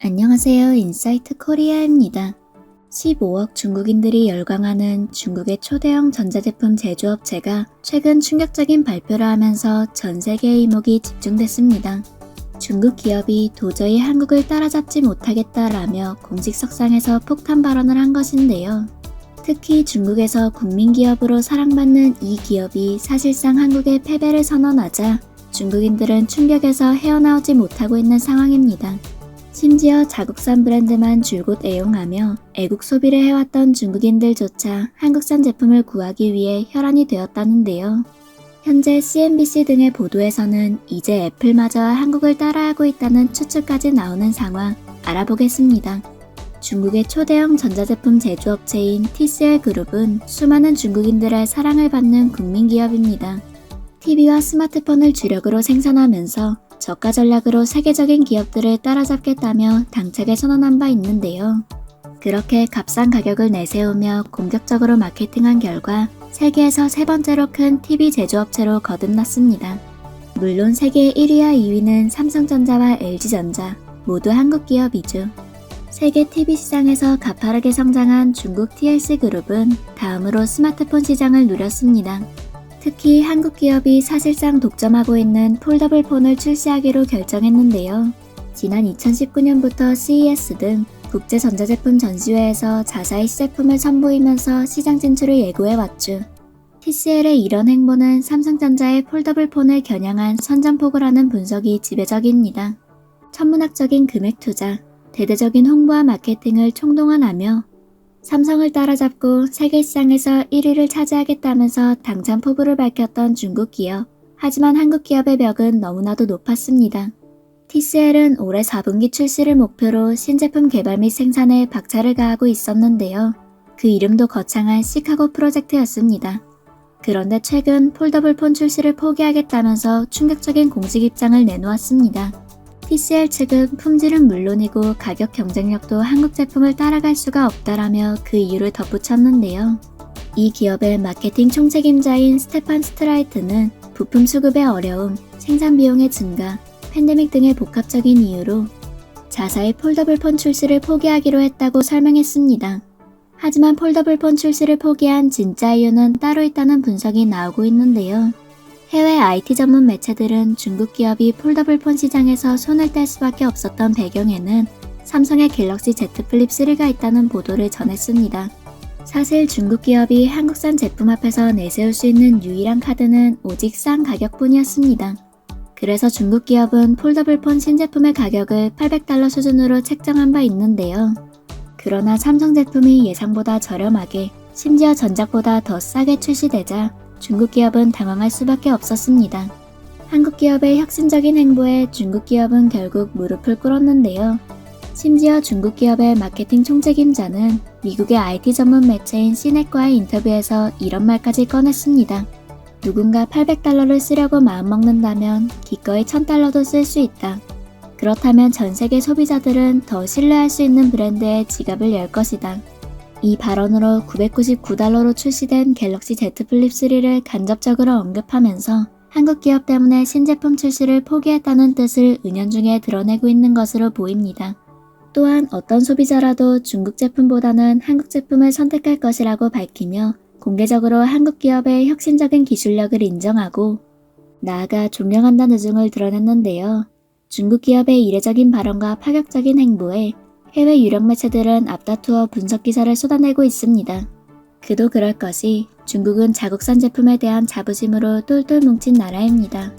안녕하세요. 인사이트 코리아입니다. 15억 중국인들이 열광하는 중국의 초대형 전자제품 제조업체가 최근 충격적인 발표를 하면서 전 세계의 이목이 집중됐습니다. 중국 기업이 도저히 한국을 따라잡지 못하겠다라며 공식 석상에서 폭탄 발언을 한 것인데요. 특히 중국에서 국민 기업으로 사랑받는 이 기업이 사실상 한국의 패배를 선언하자 중국인들은 충격에서 헤어나오지 못하고 있는 상황입니다. 심지어 자국산 브랜드만 줄곧 애용하며 애국 소비를 해왔던 중국인들조차 한국산 제품을 구하기 위해 혈안이 되었다는데요. 현재 CNBC 등의 보도에서는 이제 애플마저 한국을 따라하고 있다는 추측까지 나오는 상황 알아보겠습니다. 중국의 초대형 전자제품 제조업체인 TCL 그룹은 수많은 중국인들의 사랑을 받는 국민기업입니다. TV와 스마트폰을 주력으로 생산하면서 저가 전략으로 세계적인 기업들을 따라잡겠다며 당차게 선언한 바 있는데요. 그렇게 값싼 가격을 내세우며 공격적으로 마케팅한 결과 세계에서 세 번째로 큰 TV 제조업체로 거듭났습니다. 물론 세계 1위와 2위는 삼성전자와 LG전자 모두 한국 기업이죠. 세계 TV 시장에서 가파르게 성장한 중국 TLC 그룹은 다음으로 스마트폰 시장을 누렸습니다. 특히 한국 기업이 사실상 독점하고 있는 폴더블 폰을 출시하기로 결정했는데요. 지난 2019년부터 CES 등 국제 전자제품 전시회에서 자사의 시제품을 선보이면서 시장 진출을 예고해 왔죠. TCL의 이런 행보는 삼성전자의 폴더블 폰을 겨냥한 선전포고라는 분석이 지배적입니다. 천문학적인 금액 투자, 대대적인 홍보와 마케팅을 총동원하며 삼성을 따라잡고 세계 시장에서 1위를 차지하겠다면서 당장 포부를 밝혔던 중국 기업. 하지만 한국 기업의 벽은 너무나도 높았습니다. TCL은 올해 4분기 출시를 목표로 신제품 개발 및 생산에 박차를 가하고 있었는데요. 그 이름도 거창한 시카고 프로젝트였습니다. 그런데 최근 폴더블 폰 출시를 포기하겠다면서 충격적인 공식 입장을 내놓았습니다. TCL 측은 품질은 물론이고 가격 경쟁력도 한국 제품을 따라갈 수가 없다라며 그 이유를 덧붙였는데요. 이 기업의 마케팅 총책임자인 스테판 스트라이트는 부품 수급의 어려움, 생산 비용의 증가, 팬데믹 등의 복합적인 이유로 자사의 폴더블 폰 출시를 포기하기로 했다고 설명했습니다. 하지만 폴더블 폰 출시를 포기한 진짜 이유는 따로 있다는 분석이 나오고 있는데요. 해외 IT 전문 매체들은 중국 기업이 폴더블 폰 시장에서 손을 뗄 수밖에 없었던 배경에는 삼성의 갤럭시 Z 플립 3가 있다는 보도를 전했습니다. 사실 중국 기업이 한국산 제품 앞에서 내세울 수 있는 유일한 카드는 오직 싼 가격뿐이었습니다. 그래서 중국 기업은 폴더블 폰 신제품의 가격을 800달러 수준으로 책정한 바 있는데요. 그러나 삼성 제품이 예상보다 저렴하게 심지어 전작보다 더 싸게 출시되자 중국 기업은 당황할 수밖에 없었습니다. 한국 기업의 혁신적인 행보에 중국 기업은 결국 무릎을 꿇었는데요. 심지어 중국 기업의 마케팅 총책임자는 미국의 IT 전문 매체인 시넷과의 인터뷰에서 이런 말까지 꺼냈습니다. 누군가 800달러를 쓰려고 마음먹는다면 기꺼이 1000달러도 쓸 수 있다. 그렇다면 전 세계 소비자들은 더 신뢰할 수 있는 브랜드의 지갑을 열 것이다. 이 발언으로 999달러로 출시된 갤럭시 Z 플립 3를 간접적으로 언급하면서 한국 기업 때문에 신제품 출시를 포기했다는 뜻을 은연중에 드러내고 있는 것으로 보입니다. 또한 어떤 소비자라도 중국 제품보다는 한국 제품을 선택할 것이라고 밝히며 공개적으로 한국 기업의 혁신적인 기술력을 인정하고 나아가 존경한다는 의중을 드러냈는데요. 중국 기업의 이례적인 발언과 파격적인 행보에 해외 유력 매체들은 앞다투어 분석 기사를 쏟아내고 있습니다. 그도 그럴 것이 중국은 자국산 제품에 대한 자부심으로 똘똘 뭉친 나라입니다.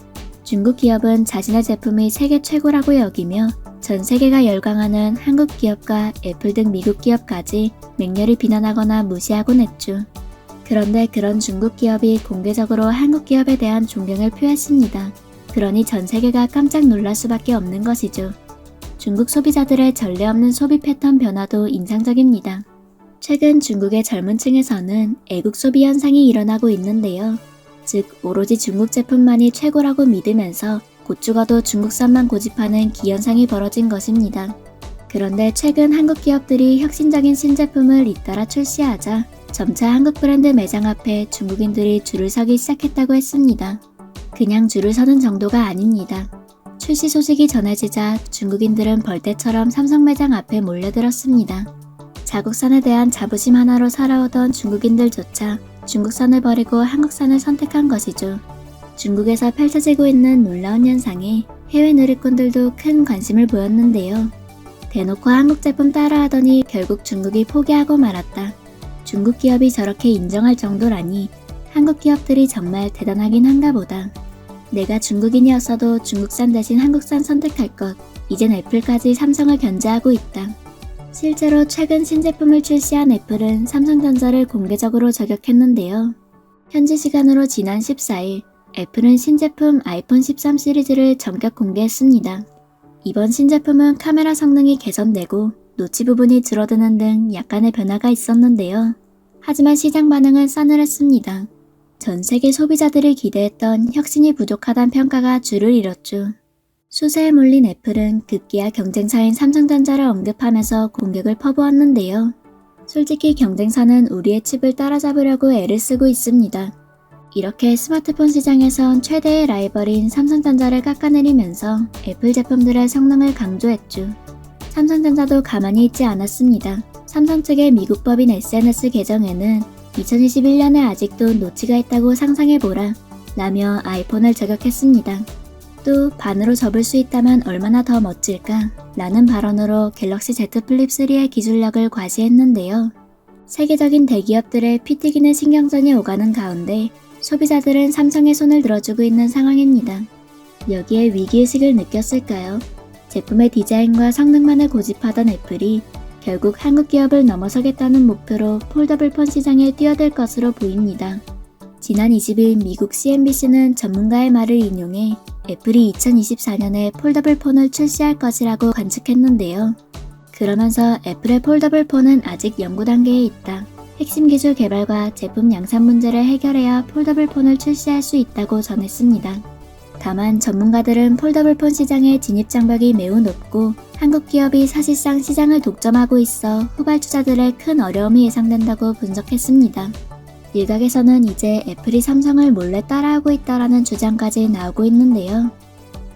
중국 기업은 자신의 제품이 세계 최고라고 여기며 전 세계가 열광하는 한국 기업과 애플 등 미국 기업까지 맹렬히 비난하거나 무시하곤 했죠. 그런데 그런 중국 기업이 공개적으로 한국 기업에 대한 존경을 표했습니다. 그러니 전 세계가 깜짝 놀랄 수밖에 없는 것이죠. 중국 소비자들의 전례 없는 소비 패턴 변화도 인상적입니다. 최근 중국의 젊은 층에서는 애국 소비 현상이 일어나고 있는데요. 즉, 오로지 중국 제품만이 최고라고 믿으면서 곧 죽어도 중국산만 고집하는 기현상이 벌어진 것입니다. 그런데 최근 한국 기업들이 혁신적인 신제품을 잇따라 출시하자 점차 한국 브랜드 매장 앞에 중국인들이 줄을 서기 시작했다고 했습니다. 그냥 줄을 서는 정도가 아닙니다. 출시 소식이 전해지자 중국인들은 벌떼처럼 삼성 매장 앞에 몰려들었습니다. 자국산에 대한 자부심 하나로 살아오던 중국인들조차 중국산을 버리고 한국산을 선택한 것이죠. 중국에서 펼쳐지고 있는 놀라운 현상에 해외 누리꾼들도 큰 관심을 보였는데요. 대놓고 한국 제품 따라하더니 결국 중국이 포기하고 말았다. 중국 기업이 저렇게 인정할 정도라니 한국 기업들이 정말 대단하긴 한가 보다. 내가 중국인이었어도 중국산 대신 한국산 선택할 것. 이젠 애플까지 삼성을 견제하고 있다. 실제로 최근 신제품을 출시한 애플은 삼성전자를 공개적으로 저격했는데요. 현지 시간으로 지난 14일, 애플은 신제품 아이폰 13 시리즈를 전격 공개했습니다. 이번 신제품은 카메라 성능이 개선되고 노치 부분이 줄어드는 등 약간의 변화가 있었는데요. 하지만 시장 반응은 싸늘했습니다. 전 세계 소비자들이 기대했던 혁신이 부족하단 평가가 줄을 이뤘죠. 수세에 몰린 애플은 급기야 경쟁사인 삼성전자를 언급하면서 공격을 퍼부었는데요. 솔직히 경쟁사는 우리의 칩을 따라잡으려고 애를 쓰고 있습니다. 이렇게 스마트폰 시장에선 최대의 라이벌인 삼성전자를 깎아내리면서 애플 제품들의 성능을 강조했죠. 삼성전자도 가만히 있지 않았습니다. 삼성 측의 미국 법인 SNS 계정에는 2021년에 아직도 노치가 있다고 상상해보라 라며 아이폰을 저격했습니다. 또 반으로 접을 수 있다면 얼마나 더 멋질까 라는 발언으로 갤럭시 Z 플립 3의 기술력을 과시했는데요. 세계적인 대기업들의 피 튀기는 신경전이 오가는 가운데 소비자들은 삼성의 손을 들어주고 있는 상황입니다. 여기에 위기의식을 느꼈을까요? 제품의 디자인과 성능만을 고집하던 애플이 결국 한국 기업을 넘어서겠다는 목표로 폴더블 폰 시장에 뛰어들 것으로 보입니다. 지난 20일 미국 CNBC는 전문가의 말을 인용해 애플이 2024년에 폴더블 폰을 출시할 것이라고 관측했는데요. 그러면서 애플의 폴더블 폰은 아직 연구 단계에 있다. 핵심 기술 개발과 제품 양산 문제를 해결해야 폴더블 폰을 출시할 수 있다고 전했습니다. 다만 전문가들은 폴더블 폰 시장의 진입 장벽이 매우 높고 한국 기업이 사실상 시장을 독점하고 있어 후발주자들의 큰 어려움이 예상된다고 분석했습니다. 일각에서는 이제 애플이 삼성을 몰래 따라하고 있다라는 주장까지 나오고 있는데요.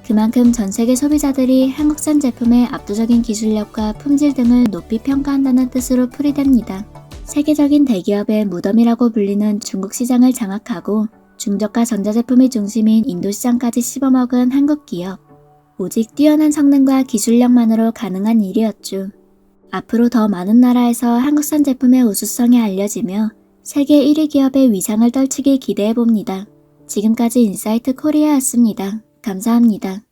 그만큼 전 세계 소비자들이 한국산 제품의 압도적인 기술력과 품질 등을 높이 평가한다는 뜻으로 풀이됩니다. 세계적인 대기업의 무덤이라고 불리는 중국 시장을 장악하고 중저가 전자제품이 중심인 인도 시장까지 씹어먹은 한국 기업. 오직 뛰어난 성능과 기술력만으로 가능한 일이었죠. 앞으로 더 많은 나라에서 한국산 제품의 우수성이 알려지며 세계 1위 기업의 위상을 떨치길 기대해 봅니다. 지금까지 인사이트 코리아였습니다. 감사합니다.